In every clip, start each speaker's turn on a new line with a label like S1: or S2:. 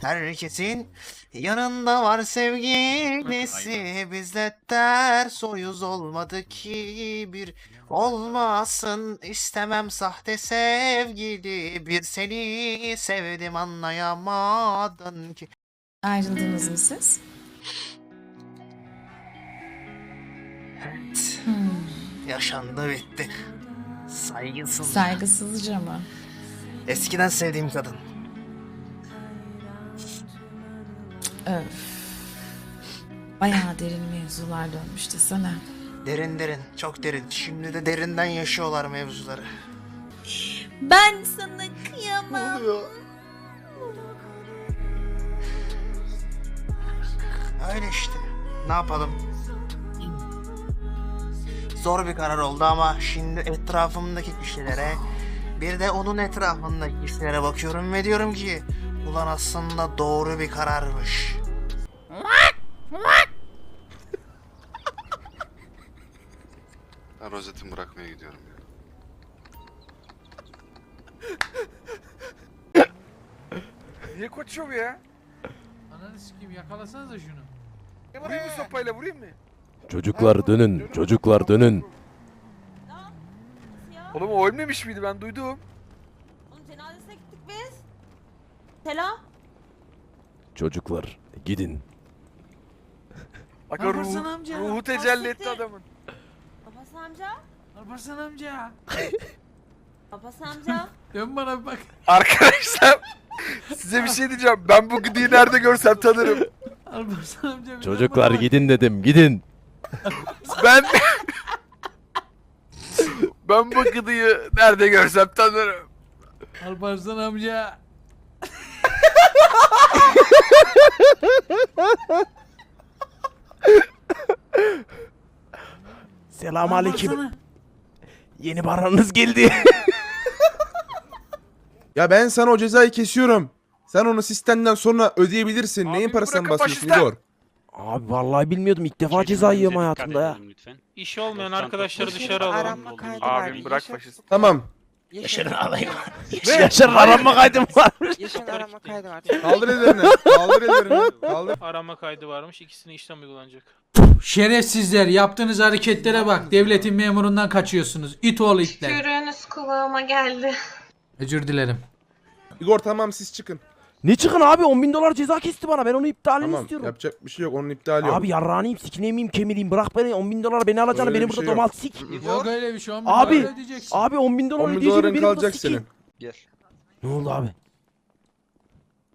S1: Herkesin yanında var sevgilisi Bizde ters o yüz olmadı ki bir Olmasın. İstemem sahte sevgili Bir seni sevdim anlayamadın ki.
S2: Ayrıldınız mı siz?
S1: Evet.
S2: Hmm.
S1: yaşandı bitti. Saygısız
S2: Saygısızca mı?
S1: Eskiden sevdiğim kadın
S2: Öf. Bayağı derin mevzular dönmüştü sana.
S1: Derin derin çok derin Şimdi de derinden yaşıyorlar mevzuları
S2: Ben sana kıyamam.
S1: Öyle işte. Ne yapalım? Zor bir karar oldu ama şimdi etrafımdaki kişilere bir de onun etrafındaki kişilere bakıyorum ve diyorum ki ulan aslında doğru bir kararmış.
S3: Ben rozetimi bırakmaya gidiyorum ya.
S4: Niye koşuyor bu ya?
S5: Ananı sikeyim yakalasanıza şunu.
S4: Vurayım mı sopayla vurayım mı?
S6: Çocuklar dönün, çocuklar dönün.
S4: Oğlum o ölmemiş miydi ben duydum.
S7: Oğlum cenazesine gittik biz. Selam.
S6: Çocuklar gidin.
S4: Bak
S5: Lan
S4: o ruhu,
S5: amca.
S4: ruhu tecelli etti
S7: Bahsetti.
S4: adamın.
S7: Babası amca.
S5: Alparslan amca.
S7: Babası amca.
S5: Dön bana bir bak.
S4: Arkadaşlar size bir şey diyeceğim. Ben bu gıdıyı nerede görsem tanırım.
S5: Alparslan amca. bir dön
S6: Çocuklar
S5: bana bak.
S6: gidin dedim, gidin.
S4: Ben ben bu gıdıyı nerede görsem tanırım.
S5: Alparslan amca.
S6: Selam
S5: Alparslan'a.
S6: Yeni paranız geldi.
S8: Ya ben sana o cezayı kesiyorum. Sen onu sistemden sonra ödeyebilirsin.
S4: Abi
S8: Neyin
S4: bir
S8: parasından
S4: bırakın
S8: bahsediyorsun
S4: faşistler.
S8: Igor?
S6: Abi vallahi bilmiyordum ilk defa ceza yiyorum hayatımda ya.
S9: İşi olmayan arkadaşları dışarı alalım.
S10: Aranma kaydı var.
S4: Abim bırak
S10: Yaşar-
S4: faşist.
S8: Tamam.
S10: Yaşar'ın
S6: Yaşar aranma kaydım varmış.
S10: Yaşar'ın arama kaydı var.
S8: Kaldır ellerini. Kaldır ellerini. Kaldır.
S9: Arama kaydı varmış. İkisine işlem uygulanacak.
S5: Şerefsizler yaptığınız hareketlere bak. Devletin memurundan kaçıyorsunuz. İt oğlu itler.
S7: Şükürünüz kulağıma geldi.
S5: Özür dilerim.
S8: Igor tamam siz çıkın.
S6: Ne çıkın abi 10 bin dolar ceza kesti bana ben onu iptalini
S8: Tamam
S6: istiyorum.
S8: yapacak bir şey yok. Onun iptali yok.
S6: Abi yarrağınıyım sikineyim kemireyim bırak beni 10 bin dolar beni alacağını
S8: Öyle
S6: beni
S8: bir
S6: burada
S8: şey yok.
S6: domal sik.
S5: Yok öyle bir şey olmuyor.
S6: Abi,
S5: Öyle ödeyeceksin.
S6: Abi 10 bin dolar
S8: 10 bin
S6: ödeyeceğim
S8: doların
S6: beni burada
S8: kalacak senin.
S4: Gel.
S6: Ne oldu abi?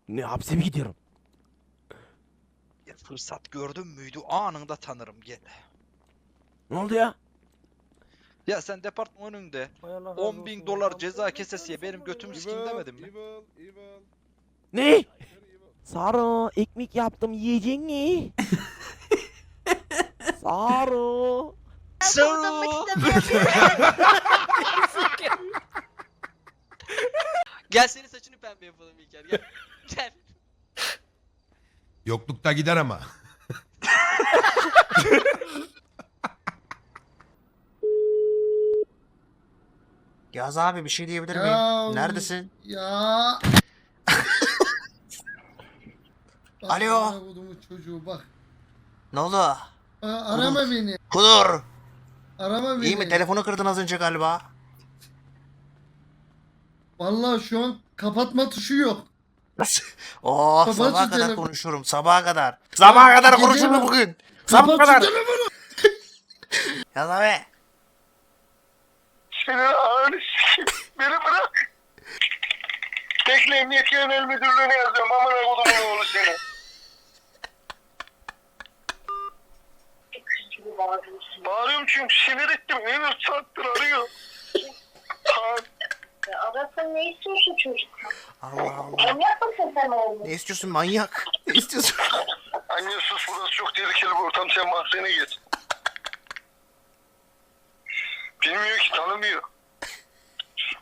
S6: Ne hapse mi gidiyorum?
S10: Fırsat gördün müydü anında tanırım gel.
S6: Ne oldu ya?
S10: Ya sen departman önünde 10 bin dolar ceza kesesiye benim götümü sikeyim demedin mi?
S6: Ne? Saro ekmek yaptım yiyecek mi? Saro.
S10: Gel senin saçını pembe yapalım İlker gel. Gel.
S11: Yoklukta gider ama.
S1: Yaz abi bir şey diyebilir miyim? Neredesin?
S12: Ya. Bak,
S1: Alo.
S12: amına kodumun çocuğu bak.
S1: Ne oldu?
S12: Aa, arama beni.
S1: Kudur.
S12: Arama beni.
S1: İyi mi? Telefonu kırdın az önce galiba.
S12: Vallahi şu an kapatma tuşu yok.
S1: Oh
S12: Kapat
S1: sabaha
S12: şu
S1: kadar
S12: telefonu.
S1: konuşurum. Sabaha kadar. Sabaha kadar
S12: gece
S1: konuşurum
S12: bak.
S1: bugün. Sabaha
S12: Kapat şu
S1: kadar.
S12: telefonu.
S1: Yaz abi.
S4: Seni sikeyim. Beni bırak. Bekle Emniyet Genel Müdürlüğü'ne yazıyorum. Amına kodumun oğlu seni. Bağırıyorum çünkü sinir ettim. Evet saattir arıyor.
S7: Ne istiyorsun çocuk?
S1: Allah Allah.
S7: Manyak mısın sen oğlum?
S1: Ne istiyorsun manyak? Ne istiyorsun?
S4: Anne sus burası çok tehlikeli bir ortam. Sen mahzene git. Bilmiyor ki tanımıyor.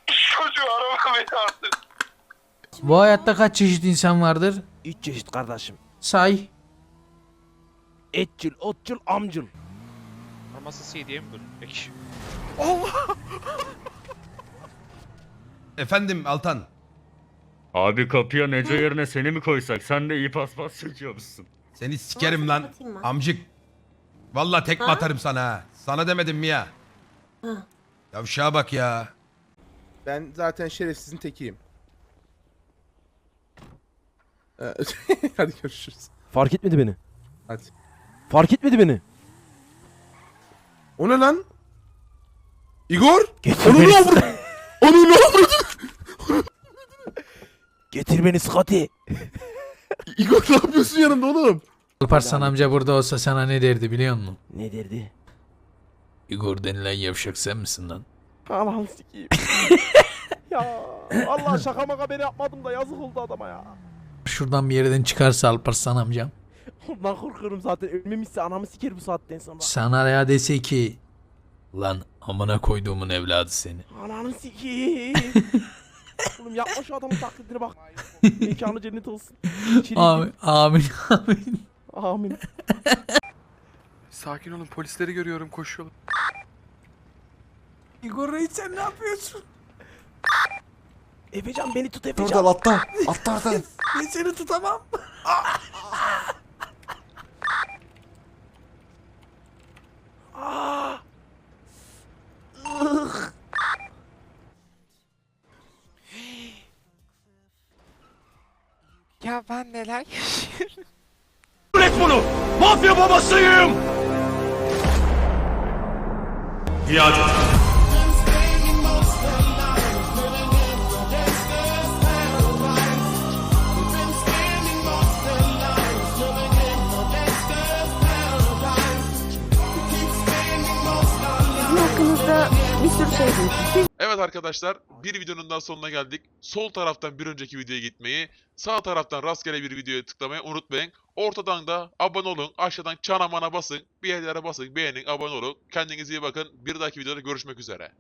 S4: Çocuğu arama beni artık.
S5: Bu hayatta kaç çeşit insan vardır?
S6: 3 çeşit kardeşim.
S5: Say.
S6: Etçil, otçul, amcıl.
S9: Arması CD'ye mi bölün? Peki.
S11: Efendim Altan.
S6: Abi kapıya Neco yerine seni mi koysak? Sen de iyi paspas çekiyormuşsun.
S11: Seni sikerim lan. Amcık. Vallahi tekme
S7: Ha?
S11: atarım sana ha. Sana demedim mi ya?
S7: Ha.
S11: Yavşağa bak ya.
S8: Ben zaten şerefsizin tekiyim. Ee, Hadi görüşürüz.
S6: Fark etmedi beni.
S8: Hadi.
S6: Fark etmedi beni.
S8: O ne lan? Igor?
S6: Getir
S8: Onu
S6: beni.
S8: ne? Onu ne?
S6: Getir beni Scotty.
S8: Igor ne yapıyorsun yanımda oğlum?
S5: Alparslan amca burada olsa sana ne derdi biliyor musun?
S6: Ne derdi?
S5: Igor denilen yavşak sen misin lan?
S6: Allah'ını sikeyim. ya Allah şaka maka beni yapmadım da yazık oldu adama ya.
S5: Şuradan bir yerden çıkarsa Alparslan amcam.
S6: Ondan korkuyorum zaten. Ölmemişse anamı siker bu saatten sonra.
S5: Sana ya dese ki lan amına koyduğumun evladı seni.
S6: Ananı sikeyim. Oğlum yapma şu adamın taklidine bak. Mekanı cennet olsun. İçeri
S5: Amin amin amin.
S6: gir. Amin.
S3: Sakin olun polisleri görüyorum koşuyorlar.
S5: Igor Reis sen ne yapıyorsun?
S6: Efecan beni tut Efecan.
S1: atla. Atla oradan.
S5: Ben seni tutamam.
S9: Ya ben neler
S6: Bırak bunu! Mafya babasıyım! İade.
S7: hakkınızda bir sürü şey duydum.
S3: Arkadaşlar bir videonun daha sonuna geldik. Sol taraftan bir önceki videoya gitmeyi, sağ taraftan rastgele bir videoya tıklamayı unutmayın. Ortadan da abone olun, aşağıdan çana mana basın, bir yerlere basın, beğenin, abone olun. Kendinize iyi bakın. Bir dahaki videoda görüşmek üzere.